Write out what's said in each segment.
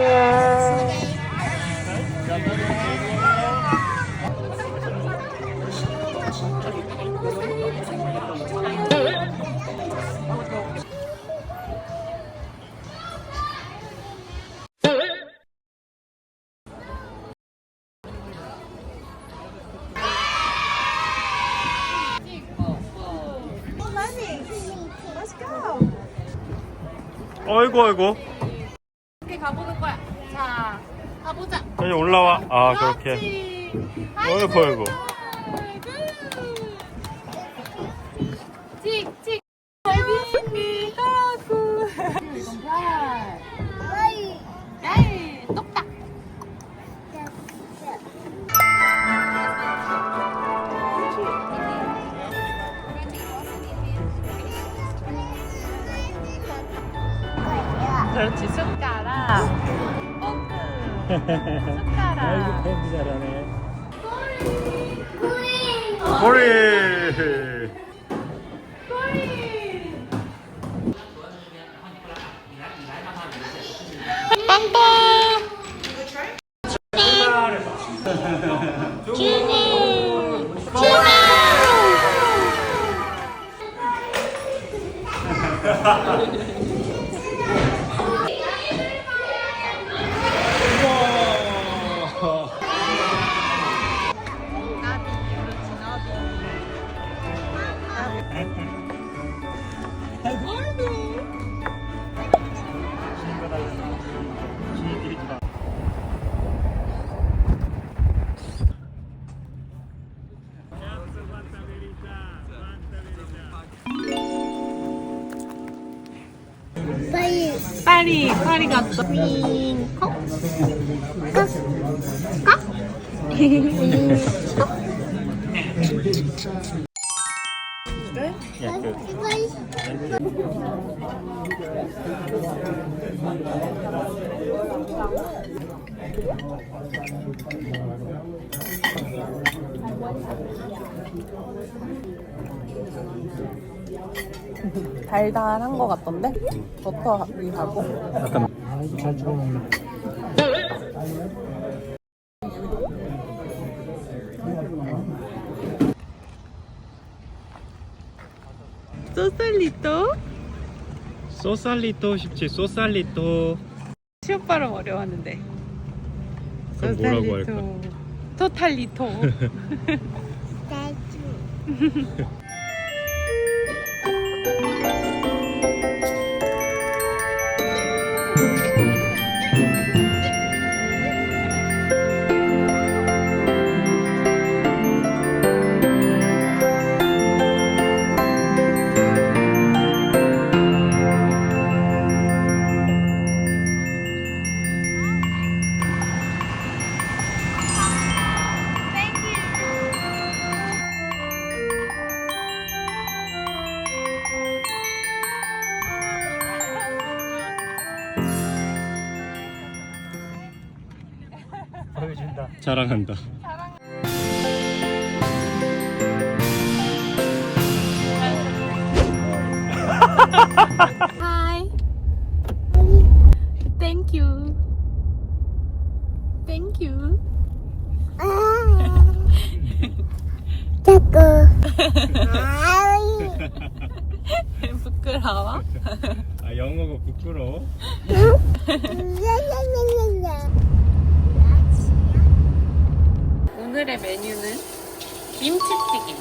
yeah. 어이구 어이구 이렇게 가보는 거야. 자, 가보자. 여기 올라와 아 그렇게 그렇지. 어이구 어이구 찍찍. 어디니 가 포크. 숟가락. 밴드 잘하네. 꼬리 파리, 파리 갔어. 윙커? 까? 까? 달달한 거 같던데? 버터이 하고. 약간 잘 찍어먹네 소살리토? 소살리토 쉽지 소살리토 시오빠랑 어려웠는데. 그럼 뭐라고 할까? 토탈리토. 보여준 자랑한다 Hi. Thank you. Thank you. 부끄러워? 아 영어가 부끄러워 김치찌개.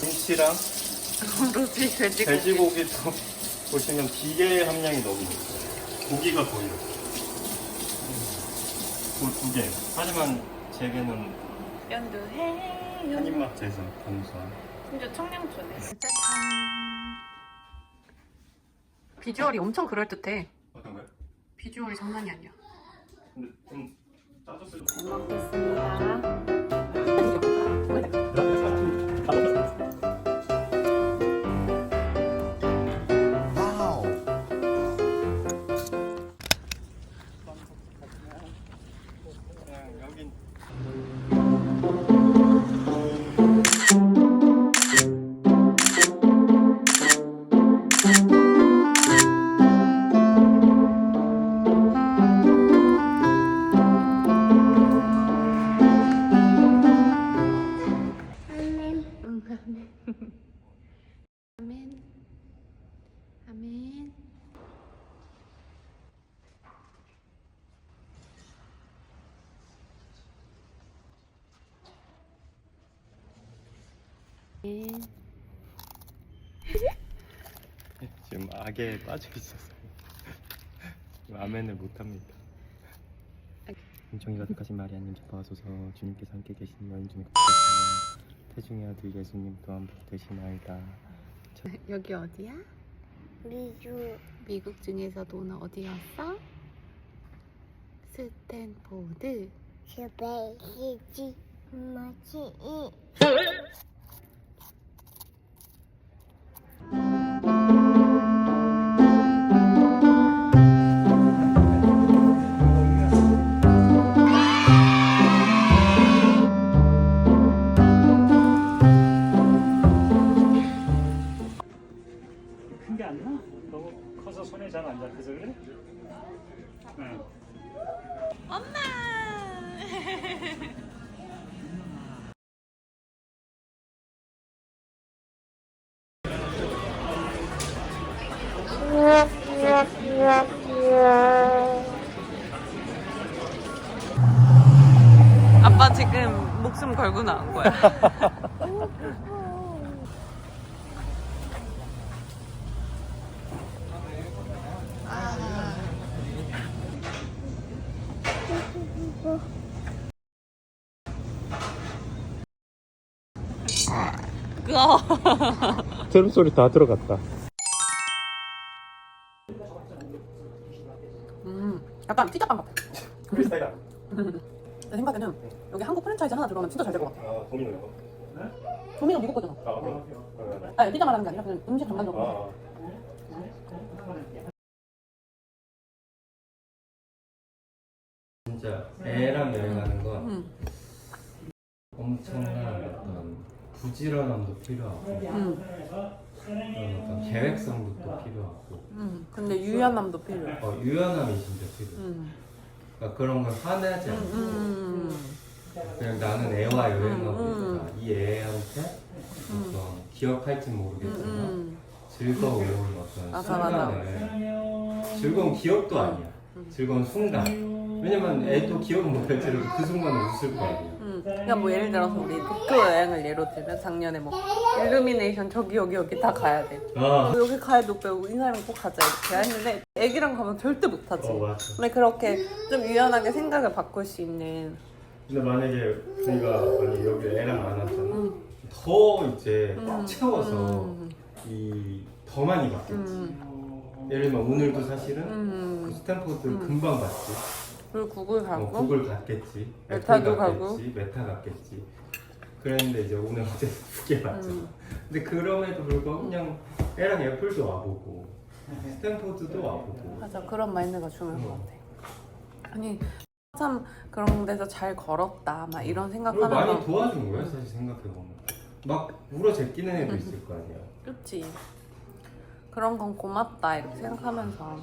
김치랑 로지 돼지고기. 돼지고기도 보시면 기계 함량이 너무 높아요 고기가 보여요 그두 개. 하지만 제게는 연두해. 한 입맛 재서 감사 심지어 청양초네. 짜잔. 비주얼이 엄청 그럴듯해. 어떤 거요? 비주얼이 장난이 아니야. 근데 좀 짜졌을 잘 먹겠습니다. 지금 악에 빠져 있어서 아멘을 못 합니다. 은총이 가득하신 마리아님 기뻐하소서 주님께서 함께 계신 여인 중에 복되시며 태중의 아들 예수님 또한 복되시나이다. 여기 어디야? 미주 미국 중에서도 오늘 어디 왔어? 스탠포드. 스페이지 마치 큰 아빠 지금 목숨 걸고 나온 거야. 트름 소리 다 들어갔다. 약간 피자빵 같아. 비싸가. 내 생각에는 여기 한국 프랜차이즈 하나 들어가면 진짜 잘 될 것 같아. 아 도미노 이거. 조미료 미국 거잖아. 아 그럼. 아니 피자 말하는 게 아니라 그냥 음식 전반적으로. 아. 진짜 애랑 여행하는 건 음, 엄청난 어떤 부지런함도 필요하고 음, 어떤 계획성도 또 필요하고 음. 근데 유연함도 필요해. 어, 유연함이 진짜 필요해. 음, 그러니까 그런 걸 화내지 않고 음, 그냥 나는 애와 여행하고 음, 있다. 이 애한테 어떤 기억할지 모르겠지만 음, 즐거운 어떤 맞아, 맞아. 순간을 즐거운 기억도 아니야. 즐거운 순간. 왜냐면 애도 기억은 못할지라도 그 순간은 웃을 거 아니야. 음. 그러니까 뭐 예를 들어서 우리 도쿄 여행을 예로 들면 작년에 뭐 일루미네이션 저기 여기 여기 다 가야 돼. 아, 뭐 여기 가야 도 빼고 이 사람이 꼭 가자 이렇게 했는데 애기랑 가면 절대 못 하지. 어 맞아. 근데 그렇게 좀 유연하게 생각을 바꿀 수 있는 근데 만약에 우리가 만약 여기 애랑 안 왔잖아. 음. 더 이제 꽉 채워서 음, 이 더 많이 받겠지. 음, 예를 들면 오늘도 사실은 음. 그 스탠포드 금방 갔지. 그리고 구글 어, 가고 구글 갔겠지. 메타도 가고. 갔겠지. 메타 갔겠지. 그랬는데 이제 오늘 어제 두개 봤죠. 음. 근데 그럼에도 불구하고 그냥 애랑 애플도 와보고 스탠포드도 와보고. 맞아 그런 마인드가 중요한 것 음. 같아. 아니 참 그런 데서 잘 걸었다 막 이런 그리고 많이 생각하면서 도와준 거야 사실 생각해보면. 막 울어 제끼는 애도 있을 거 아니야. 그렇지. 그런 건 고맙다 이렇게 생각하면서